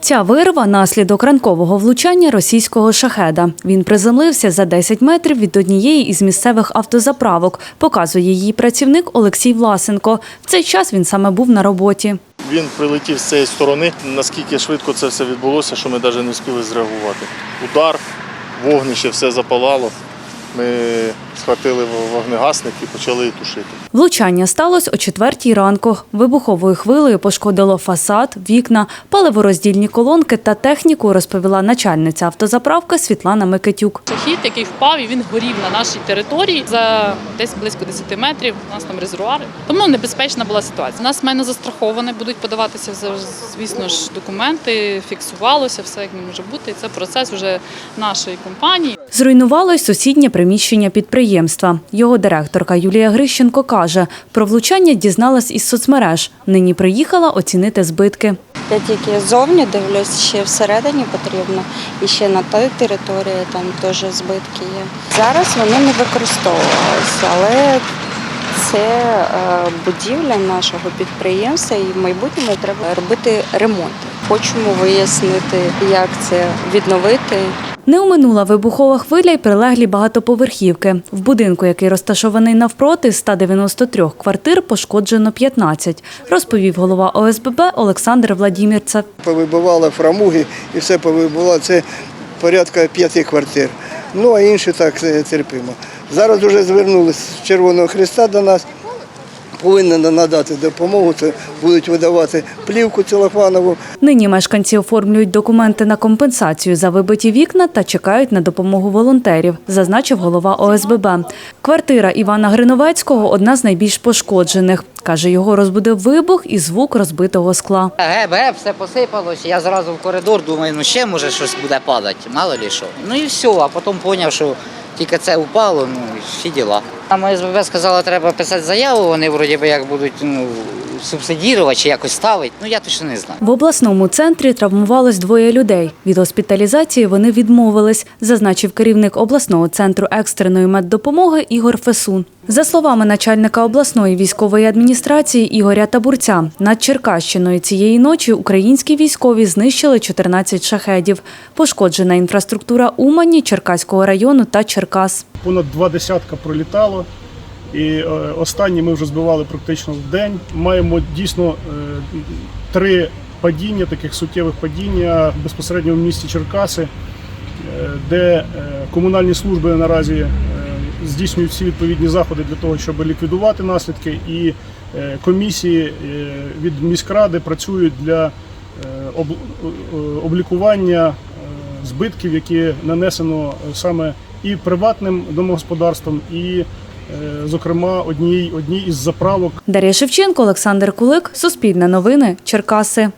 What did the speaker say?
Ця вирва – наслідок ранкового влучання російського шахеда. Він приземлився за 10 метрів від однієї із місцевих автозаправок, показує її працівник Олексій Власенко. В цей час він саме був на роботі. Він прилетів з цієї сторони. Наскільки швидко це все відбулося, що ми навіть не встигли зреагувати. Удар, вогнище, все запалало. Ми схватили вогнегасник і почали тушити. Влучання сталося о четвертій ранку. Вибуховою хвилею пошкодило фасад, вікна, паливороздільні колонки та техніку, розповіла начальниця автозаправки Світлана Микитюк. Шахід, який впав, і він горів на нашій території за десь близько 10 метрів. У нас там резервуари. Тому небезпечна була ситуація. У нас майно застраховане, будуть подаватися звісно ж документи, фіксувалося все, як не може бути. Це процес вже нашої компанії. Зруйнувалось сусіднє приміщення підприємства. Його директорка Юлія Грищенко каже, про влучання дізналась із соцмереж. Нині приїхала оцінити збитки. Я тільки зовні дивлюсь, ще всередині потрібно, і ще на той території там теж збитки є. Зараз вони не використовувалися, але це е, будівля нашого підприємства, і в майбутньому треба робити ремонти. Хочемо вияснити, як це відновити. Не оминула вибухова хвиля й прилеглі багатоповерхівки. В будинку, який розташований навпроти, з 193 квартир пошкоджено 15, розповів голова ОСББ Олександр Владімірцев. повибивали фрамуги і все повибивало. Це порядка п'яти квартир. Ну а інші так е, терпимо. Зараз вже звернулися з Червоного Христа до нас. Повинні надати допомогу, це будуть видавати плівку целофанову. Нині мешканці оформлюють документи на компенсацію за вибиті вікна та чекають на допомогу волонтерів, зазначив голова ОСББ. Квартира Івана Гриновецького одна з найбільш пошкоджених. Каже, його розбудив вибух і звук розбитого скла. Геп, геп, все посипалось. Я зразу в коридор думаю, ну ще може щось буде падати, мало ли що. Ну і все, а потім зрозумів, що тільки це упало, ну і всі діла. Моя СББ сказала, треба писати заяву, вони вроді би як будуть ну, субсидірувати чи якось ставити. Ну я точно не знаю. В обласному центрі травмувалось двоє людей. Від госпіталізації вони відмовились, зазначив керівник обласного центру екстреної меддопомоги Ігор Фесун. За словами начальника обласної військової адміністрації Ігоря Табурця, над Черкащиною цієї ночі українські військові знищили 14 шахедів. Пошкоджена інфраструктура Умані, Черкаського району та Черкас. понад два десятка пролітало. І е, останні ми вже збивали практично в день. Маємо дійсно е, три падіння, таких суттєвих падіння безпосередньо в місті Черкаси, е, де комунальні служби наразі здійснюють всі відповідні заходи для того, щоб ліквідувати наслідки, і е, комісії е, від міськради працюють для е, об- облікування збитків, які нанесено саме і приватним домогосподарствам, і, зокрема, одній, одній із заправок Дар'я Шевченко, Олександр Кулик, Суспільне новини, Черкаси.